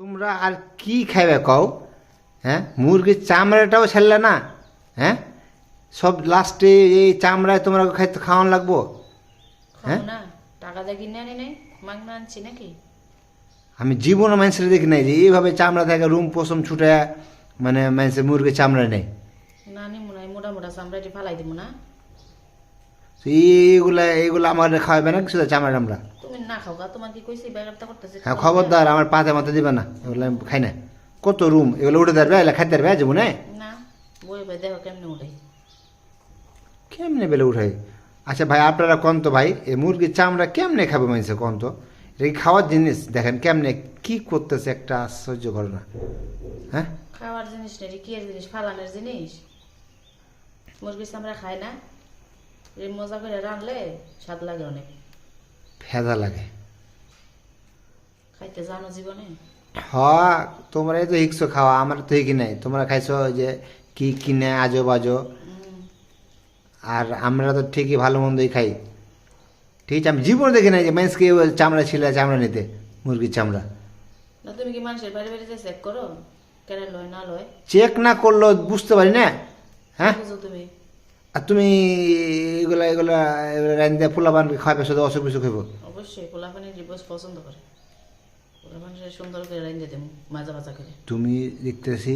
তোমরা আর কি খাইবে কও? হ্যাঁ? মুরগির চামড়াটাও ছাড়লে না? হ্যাঁ? সব লাস্টে এই চামড়ায় তোমরা খাইতে খাওয়ান লাগবো? হ্যাঁ? না। টাকা দিয়ে কিনে আনি নাই? মাগনা আনছি নাকি? আমি জীবনে মানুষের দেখি নাই যে এইভাবে চামড়া থেকে রুম পশম ছুটে মানে মানুষের মুরগির চামড়া নেই। না নি মোটা মোটা চামড়াটি ফালাই দিব না। এইগুলা এইগুলো আমার খাওয়াবে না শুধু চামড়া টামড়া না খাও গা তোমার কি কইছি ব্যাপারটা করতেছে। হ্যাঁ খবরদার আমার পাতে মাথা দিবে না। এগুলো আমি খাই না। কত রুম? এগুলো উঠে ধরবে এগুলো খাইতে ধরবে যাব না না বই ভাই দেখো কেমনে উঠাই। কেমনে বেলে উঠাই? আচ্ছা ভাই আপনারা কোন তো ভাই এই মুরগির চামড়া কেমনে খাবে মানুষে কোন তো এটা খাওয়ার জিনিস? দেখেন কেমনে কি করতেছে একটা আশ্চর্য ঘটনা। হ্যাঁ? খাওয়ার জিনিস নেই কি জিনিস? ফালানোর জিনিস? মুরগির চামড়া খায় না? এই মজা করে রানলে স্বাদ লাগে অনেক। ফেদা লাগে। খাইতে জানো জীবনে? হ তোমরাই তো হিকছো খাওয়া আমার তো হিকি নাই। তোমরা খাইছো যে কি কিনে আজো বাজো। আর আমরা তো ঠিকই ভালো মন্দই খাই। ঠিক আছে আমি জীবনে দেখি নাই যে মানুষকে চামড়া ছিল চামড়া নিতে মুরগির চামড়া। না তুমি কি মানুষের বাড়ি বাড়িতে চেক করো? কেন লয় না লয়? চেক না করলেও বুঝতে পারি না। হ্যাঁ? তুমি। আর তুমি এগুলা এগুলা রান্দা পোলাবান খাবে শুধু অসুখ বিসুখ খাইব অবশ্যই পোলাপানি রিবোস পছন্দ করে। পোলাপানি সুন্দর করে রাইন্দে দেবো মাজা মাজা করে। তুমি দেখতেছি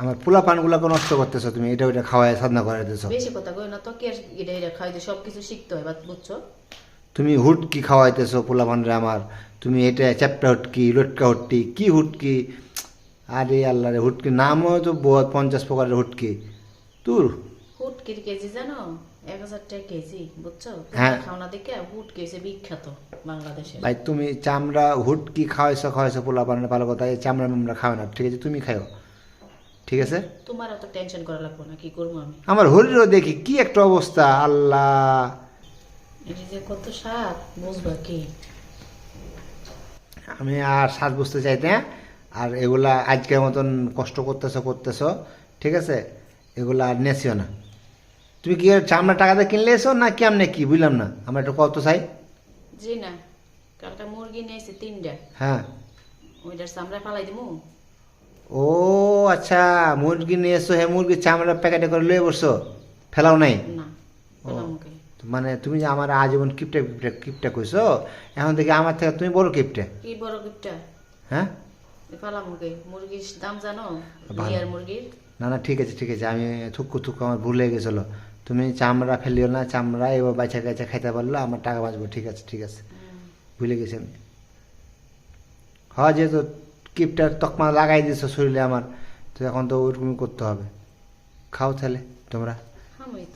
আমার পোলা পানগুলাকে নষ্ট করতেছো তুমি এটা ওইটা খাওয়ায় সাধনা করে করাইতেছো। বেশি কথা কই না তো কে এটা এটা খাইতে সব কিছু শিখতে হয় বা বুঝছ? তুমি হুট হুটকি খাওয়াইতেছো পোলা পানরে আমার তুমি এটা চ্যাপটা হুটকি লটকা হুটকি কি হুটকি? আরে আল্লাহ রে হুটকি নামও তো বহুত পঞ্চাশ প্রকারের হুটকি। তোর কেজি জানো? এক হাজার টাকা কেজি বুঝছ? হ্যাঁ। খাওনা দেখে হুট কেজি বিখ্যাত বাংলাদেশে ভাই তুমি চামড়া হুটকি খাওয়াইছো খাওয়াইছো পোলা পানের ভালো কথা এই চামড়া মামড়া খাও না ঠিক আছে? তুমি খাও ঠিক আছে? তোমার অত টেনশন করা লাগবো না কি করব আমি? আমার হরিরও দেখি কি একটা অবস্থা আল্লাহ। এটা যে কত স্বাদ বুঝবা কি? আমি আর শ্বাস বুঝতে চাইতে হ্যাঁ? আর এগুলা আজকের মতন কষ্ট করতেছো করতেছো ঠিক আছে? এগুলা আর নেছিও না। তুমি কি চামড়া টাকাতে কিনলে এসো? না কেমনে কি? বুঝলাম না। আমার একটু কত চাই? জি না। কালটা মুরগি নিয়েছি তিনটা। হ্যাঁ। ওইটার চামড়া ফালাই দিমু। ও আচ্ছা মুরগি নিয়ে এসো। হ্যাঁ মুরগির চামড়া প্যাকেটে করে লয়ে বসছো ফেলাও নাই? না মানে তুমি যে আমার আজীবন কিপটা কিপটা কিপটা কইছো এখন থেকে আমার থেকে তুমি বড় কিপটা। কি বড় গিফটটা হ্যাঁ? পেলাম মুখে মুরগির দাম জানো। বিয়ার মুরগির। না না ঠিক আছে ঠিক আছে। আমি থুকু থুকু আমার ভুল হয়ে গেছিল। তুমি চামড়া ফেলিও না চামড়া এবার বাচ্চা কাছে খাইতে পারল আমার টাকা বাঁচবো ঠিক আছে ঠিক আছে। ভুলে গেছি আমি। হয় যেহেতু কিপটার তকমা লাগাই দিছো শরীরে আমার তো এখন তো ওইরকমই করতে হবে। খাও তাহলে তোমরা।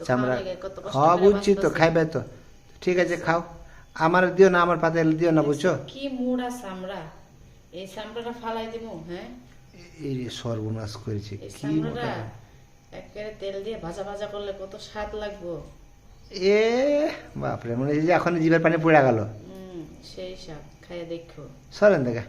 চামড়া খাওয়া কষ্ট হ্যাঁ বুঝছি তো খাইবে তো। ঠিক আছে খাও। আমার দিও না আমার পাতে দিও না বুঝছ? কি মুড়া চামড়া? এই চামড়াটা ফালাই দিব হ্যাঁ? এই সর্বনাশ করেছি কি মোটা। একেবারে তেল দিয়ে ভাজা ভাজা করলে কত স্বাদ লাগবো। এ বাপরে মনে হচ্ছে যে এখন জিভের পানি পড়ে গেল। হুম সেই স্বাদ খাইয়ে দেখো। সরেন দেখা।